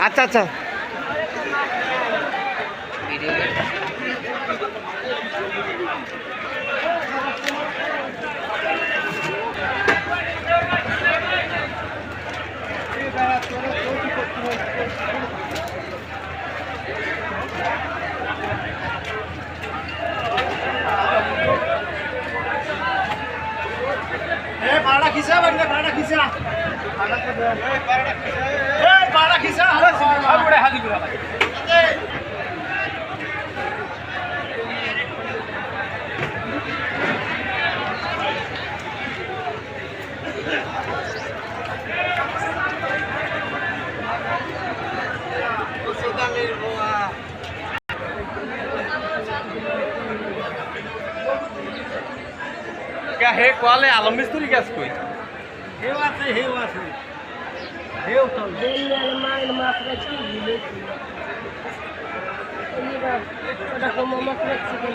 আচ্ছা আচ্ছা। এ পাড়া খিসা বাড়ি পাড়া খিসা এ পাড়া হে কোয়ালে আলম মিস্ত্রি কাজ কই হেউ আছে হেউ আছে হেউ তো مخرجي يموت اللي بقى صدقوا مخرج سكن